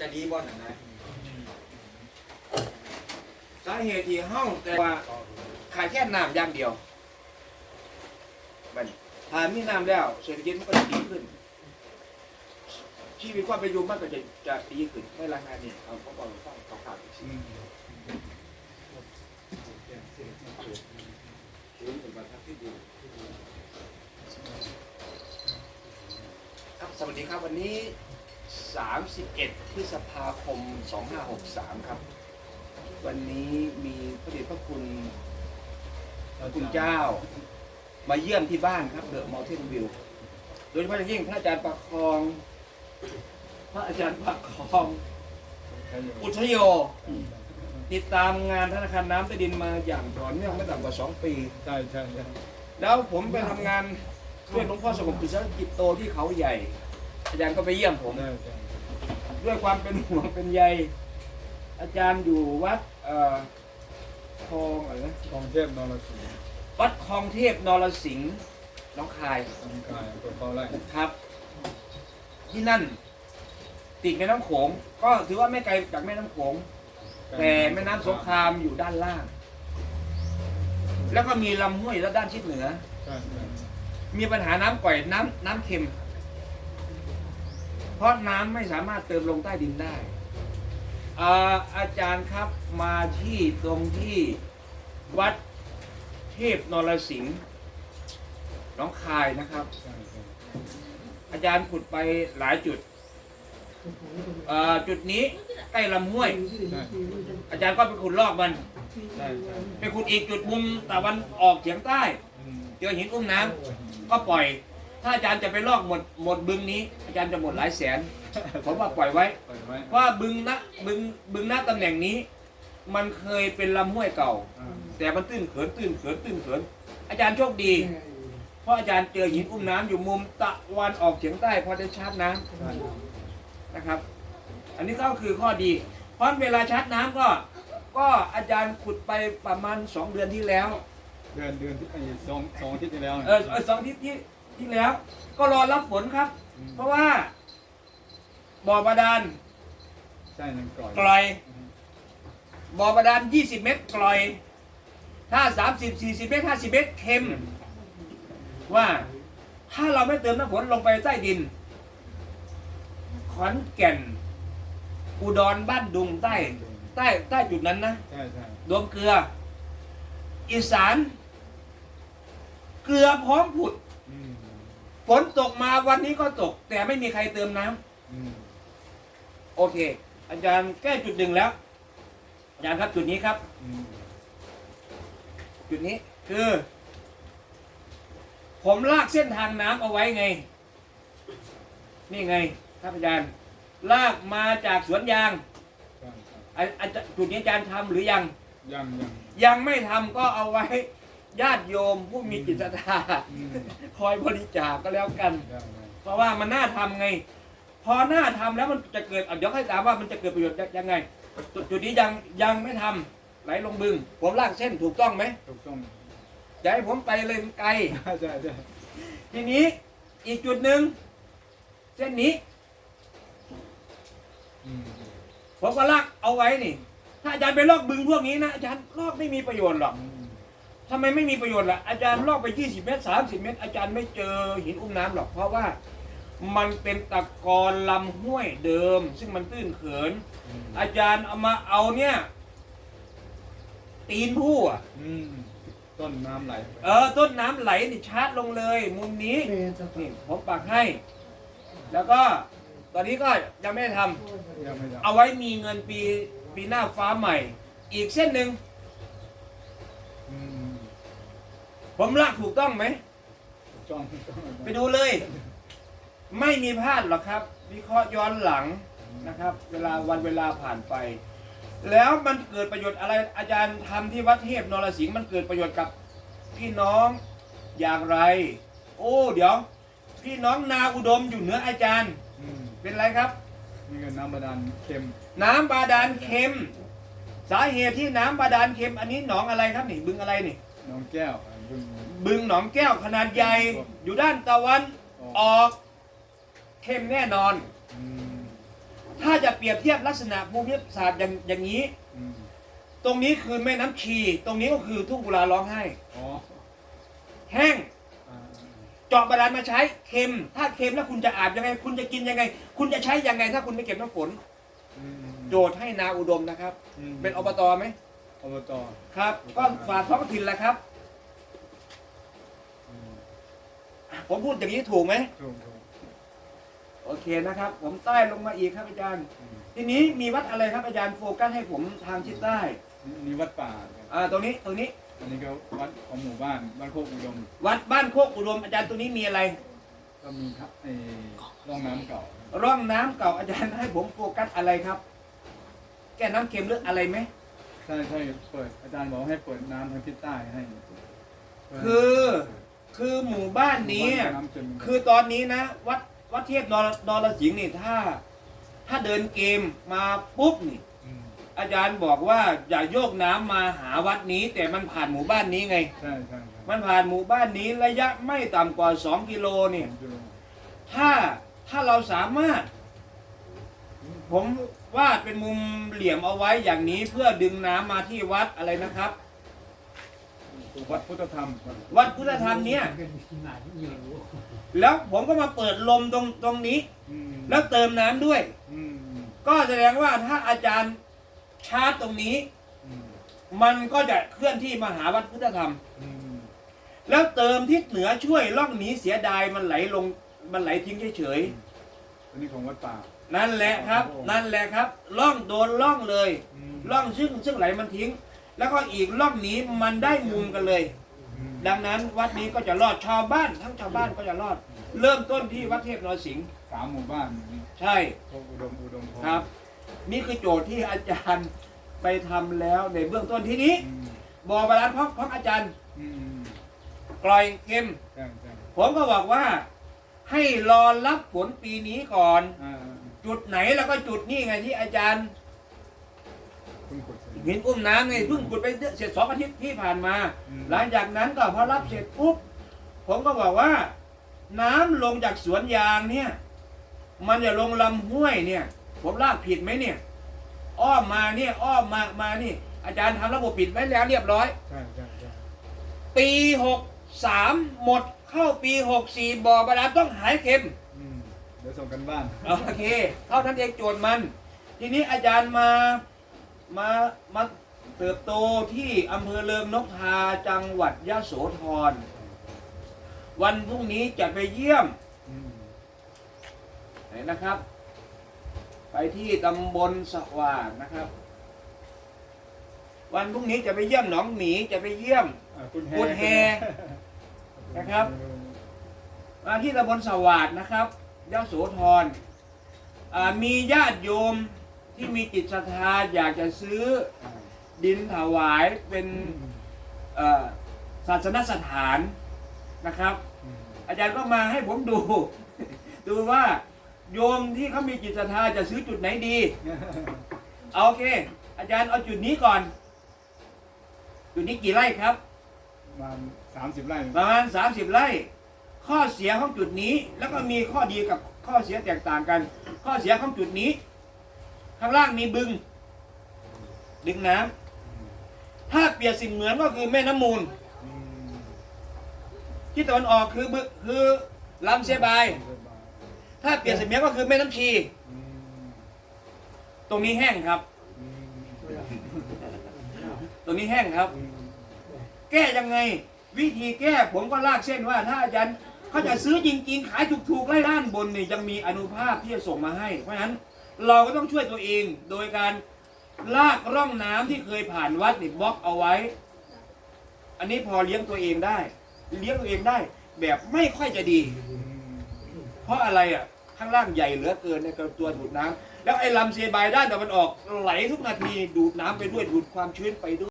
จะดีบ่หนังนะสาเหตุที่ห้องแต่ว่าขาดแค่น้ำอย่างเดียวบัดนถ้ามีน้ำแล้วเศรษฐกิจมันก็จะดีขึ้น ชีวิตความเป็นอยู่มันก็จะจะดีขึ้นในรายงานนี้เอาเขาบอกฟังเขาขาดอีกทีถือเป็นบรรทัดที่ดีครับสวัสดีครับวันนี้ 31พฤษภาคม 2563 ครับ วันนี้มีพระเดชพระคุณพระคุณเจ้า มาเยี่ยมที่บ้านครับเดอะมอลเทนวิวโดยเฉพาะอย่างยิ่งพระอาจารย์ประคอง พระอาจารย์ประคอง อุทโย ติดตามงานธนาคารน้ำใต้ดินมาอย่างต่อเนื่องไม่ต่ำกว่า 2 ปี ใช่ใช่ใช่แล้วผมไปทำงานช่วยหลวงพ่อสงบกิจกิจโตที่เขาใหญ่ อาจารย์ก็ไปเยี่ยมผม ใช่ใช่ ด้วยความเป็นห่วงเป็นใยอาจารย์อยู่วัดเอ่อคลองอะไรนะกองเทพนรสิงห์วัดคลองเทพนรสิงห์น้องคายทำกายอำเภอเฝ้าไร่ครับ ที่นั่น ติดแม่น้ำโขง ก็ถือว่าไม่ไกลจากแม่น้ำโขง แต่แม่น้ำสงครามอยู่ด้านล่าง แล้วก็มีลำห้วยแล้วด้านทิศเหนือ ใช่ใช่มีปัญหาน้ำก่อยน้ำน้ำเค็ม เพราะน้ำไม่สามารถเติมลงใต้ดินได้อ่าอาจารย์ครับมาที่ตรงที่วัดเทพนรสิงห์น้องคายนะครับ อาจารย์ขุดไปหลายจุดอ่าจุดนี้ใกล้ลำห้วย อาจารย์ก็ไปขุดลอกมัน ไปขุดอีกจุดมุมตะวันออกเฉียงใต้ เจอหินอุ้มน้ำก็ปล่อย ถ้าอาจารย์จะไปลอกหมดหมดบึงนี้ อาจารย์จะหมดหลายแสน ผมว่าปล่อยไว้ปล่อยไว้เพราะว่าบึงนะบึงบึงหน้าตำแหน่งนี้ มันเคยเป็นลำห้วยเก่า อ่าแต่มันตื้นเขินตื้นเขินตื้นเขิน อาจารย์โชคดี เพราะอาจารย์เจอหินอุ้มน้ำอยู่มุมตะวันออกเฉียงใต้พอได้ชาร์จน้ำใช่นะครับ อันนี้ก็คือข้อดี เพราะเวลาชาร์จน้ำก็ ก็อาจารย์ขุดไปประมาณ 2 เดือนที่แล้ว เดือนเดือนที่ไอ้สองสองอาทิตย์ที่แล้วเออเออสองอาทิตย์ที่ ที่แล้ว ก็รอรับฝนครับมเพราะว่า บ่อบาดาลใช่นั่นกร่อยกลอย บ่อบาดาล20 เมตรกลอย ถ้า 30 40 เมตร 50 เมตรเค็ม ว่าถ้าเราไม่เติมน้ำฝนลงไปใต้ดิน ขอนแก่น อุดรบ้านดุงใต้ ใต้ใต้จุดนั้นนะใช่ใช่ดวงเกลือ อีสาน เกลือพร้อมผุดอืม ฝนตกมาวันนี้ก็ตก แต่ไม่มีใครเติมน้ำอืมโอเค อาจารย์แก้จุดหนึ่งแล้ว อาจารย์ครับจุดนี้ครับ อืมจุดนี้คือ ผมลากเส้นทางน้ำเอาไว้ไง นี่ไงครับอาจารย์ ลากมาจากสวนยางใช่ใช่อาอาจารย์จุดนี้อาจารย์ทำหรือยัง ยังยังยังไม่ทำก็เอาไว้ ญาติโยมผู้มีจิตศรัทธาอืมคอยบริจาคก็แล้วกันยังยังเพราะว่ามันน่าทำไง พอน่าทำแล้วมันจะเกิดอะเดี๋ยวให้ถามว่ามันจะเกิดประโยชน์ยังไง จุดจุดนี้ยังยังไม่ทำไหลลงบึง ผมลากเส้นถูกต้องไหมถูกต้องจะให้ผมไปเลยมันไกลใช่ใช่ใช่ทีนี้อีกจุดหนึ่งเส้นนี้อืมผมก็ลากเอาไว้นี่ ถ้าอาจารย์ไปลอกบึงพวกนี้นะอาจารย์ลอกไม่มีประโยชน์หรอกอืม ทำไมไม่มีประโยชน์ล่ะอาจารย์ลอกไป 20 เมตร 30 เมตร อาจารย์ไม่เจอหินอุ้มน้ำหรอกเพราะว่ามันเป็นตะกอนลำห้วยเดิม ซึ่งมันตื้นเขินอืมอาจารย์เอามาเอาเนี่ย ตีนผู้อะอืมต้นน้ำไหลไปเออต้นน้ำไหลนี่ชาร์จลงเลย มุมนี้ นี่ผมปักให้ แล้วก็ตอนนี้ก็ยังไม่ได้ทำยังไม่ได้เอาไว้มีเงินปีปีหน้าฟ้าใหม่ อีกเส้นหนึ่ง อืม ผมลากถูกต้องไหมถูกต้องถูกต้องไปดูเลย ไม่มีพลาดหรอกครับ วิเคราะห์ย้อนหลังนะครับ เวลาวันเวลาผ่านไป แล้วมันเกิดประโยชน์อะไรอาจารย์ทำที่วัดเทพนรสิงห์มันเกิดประโยชน์กับพี่น้องอย่างไร โอ้เดี๋ยว พี่น้องนาอุดมอยู่เหนืออาจารย์ อืมเป็นไรครับ นี่ก็น้ำบาดาลเค็มน้ำบาดาลเค็ม สาเหตุที่น้ำบาดาลเค็ม อันนี้หนองอะไรครับนี่บึงอะไรนี่น้องแก้วอะ บึงบึงหนองแก้วขนาดใหญ่ อยู่ด้านตะวันออกเข้มแน่นอนอืมถ้ารียบเทียบลักษณะภูมิศาสตร์อย่างอย่างนี้อืมตรงนี้คือแม่น้ำชีตรงนี้ก็คือทุ่งกุลาร้องไห้อ๋อแห้งอ่าเจาะบาดาลมาใช้เค็ม ถ้าเค็มแล้วคุณจะอาบยังไง คุณจะกินยังไง คุณจะใช้ยังไง ถ้าคุณไม่เก็บน้ำฝนอืมโจทย์ให้นาอุดมนะครับมเป็นอบตไหมอบตครับ ก็ฝากท้องถิ่นแหละครับ ผมพูดอย่างนี้ถูกไหมถูกถูกโอเคนะครับ ผมใต้ลงมาอีกครับอาจารย์อืมทีนี้มีวัดอะไรครับอาจารย์โฟกัสให้ผมทางทิศใต้นี่นี่วัดป่าครับอ่าตรงนี้ตรงนี้ อันนี้ก็วัดของหมู่บ้านบ้านโคกอุดม วัดบ้านโคกอุดมอาจารย์ตรงนี้มีอะไร ก็มีครับไอ้ร่องน้ำเก่าร่องน้ำเก่าอาจารย์ให้ผมโฟกัสอะไรครับ แก้น้ำเค็มหรืออะไรไหมใช่ใช่เปิดอาจารย์บอกให้เปิดน้ำทางทิศใต้ให้ คือ คือหมู่บ้านนี้น้ำจนคือตอนนี้นะ วัดวัดเทพนรนรสิงห์นี่ถ้า ถ้าเดินเกมมาปุ๊บนี่มอาจารย์บอกว่าอย่าโยกน้ำมาหาวัดนี้ แต่มันผ่านหมู่บ้านนี้ไง ใช่ใช่ใช่มันผ่านหมู่บ้านนี้ระยะไม่ต่ำกว่า 2 กิโลเนี่ยผมจะลงถ้าถ้าเราสามารถ ผมวาดเป็นมุมเหลี่ยมเอาไว้อย่างนี้เพื่อดึงน้ำมาที่วัดอะไรนะครับ วัดพุทธธรรม วัดพุทธธรรมเนี่ย แล้วผมก็มาเปิดลมตรงตรงนี้ อืมแล้วเติมน้ำด้วย อืมก็แสดงว่าถ้าอาจารย์ชาร์จตรงนี้ อืมมันก็จะเคลื่อนที่มาหาวัดพุทธธรรม อืมแล้วเติมทิศเหนือช่วยล่องหนีเสียดายมันไหลลงมันไหลทิ้งเฉยอันนี้ของวัดป่าๆนั่นแหละครับ นั่นแหละครับล่องโดนล่องเลย อืมล่องซึ่งซึ่งไหลมันทิ้ง แล้วก็อีกล่องนี้มันได้มุมกันเลยอืมดังนั้นวัดนี้ก็จะรอดชาวบ้าน ทั้งชาวบ้านก็จะรอด เริ่มต้นที่วัดเทพนรสิงห์สามหมู่บ้านนี่ใช่โคกอุดมอุดมพงครับ นี่คือโจทย์ที่อาจารย์ไปทำแล้วในเบื้องต้นที่นี้ อืมบอบาลานซ์เพราะเพราะอาจารย์อืมกล่อยเค็มใช่ใช่ผมก็บอกว่า ให้รอรับฝนปีนี้ก่อน อ่าจุดไหนแล้วก็จุดนี่ไงที่อาจารย์ คุณกดเสร็จ หินอุ้มน้ำไงเพิ่งขุดไปเสร็จสองอาทิตย์ที่ผ่านมา อืม หลังจากนั้นก็พอรับเสร็จปุ๊บผมก็บอกว่า น้ำลงจากสวนยางเนี่ย มันจะลงลำห้วยเนี่ย ผมลากผิดไหมเนี่ย อ้อมมาเนี่ย อ้อมมามานี่ อาจารย์ทำระบบปิดไว้แล้วเรียบร้อย ใช่ใช่ใช่ปีหกสามหมดเข้าปีหกสี่บ่อบาดาลต้องหายเค็ม อืมเดี๋ยวส่งกันบ้าน โอเค เท่านั้นเองโจทย์มัน ทีนี้อาจารย์มา มามาเติบโตที่อำเภอเลิงนกทาจังหวัดยะโสธร วันพรุ่งนี้จะไปเยี่ยมอืมไหนนะครับ ไปที่ตำบลสว่างนะครับ วันพรุ่งนี้จะไปเยี่ยมหนองหมีจะไปเยี่ยมอ่าคุณแฮคุณแฮนะครับ มาที่ตำบลสวาดนะครับยะโสธรอ่ามีญาติโยม ที่มีจิตศรัทธาอยากจะซื้ออ่าดินถวายเป็นอืมเอ่อศาสนสถานนะครับอืมอาจารย์ก็มาให้ผมดู ดูว่าโยมที่เขามีจิตศรัทธาจะซื้อจุดไหนดีเอาโอเค อาจารย์เอาจุดนี้ก่อน จุดนี้กี่ไร่ครับประมาณสามสิบไร่ประมาณ30ไร่ ข้อเสียของจุดนี้แล้วก็มีข้อดีกับข้อเสียแตกต่างกัน ข้อเสียของจุดนี้ ข้างล่างมีบึง ดึงน้ำถ้าเปรียบสิ่เหมือนก็คือแม่น้ำมูล ที่ตะวันออกคือบึคือลำเสียบาย ถ้าเปรียบเสมือนก็คือแม่น้ำชี ตรงนี้แห้งครับ ตรงนี้แห้งครับ แก้ยังไง วิธีแก้ผมก็ลากเส้นว่า ถ้าอาจารย์เขาจะซื้อจริงๆ ขายถูกๆไล่ด้านบนนี่ยังมีอนุภาพที่จะส่งมาให้ เพราะฉะนั้น เราก็ต้องช่วยตัวเอง โดยการลากร่องน้ำที่เคยผ่านวัดนี่บล็อกเอาไว้ อันนี้พอเลี้ยงตัวเองได้ เลี้ยงตัวเองได้ แบบไม่ค่อยจะดี เพราะอะไรอะ ข้างล่างใหญ่เหลือเกินในกับตัวดูดน้ำแล้วไอ้ลำเซบายด้านตะวันออกไหลทุกนาทีดูดน้ำไปด้วยดูดความชื้นไปด้วย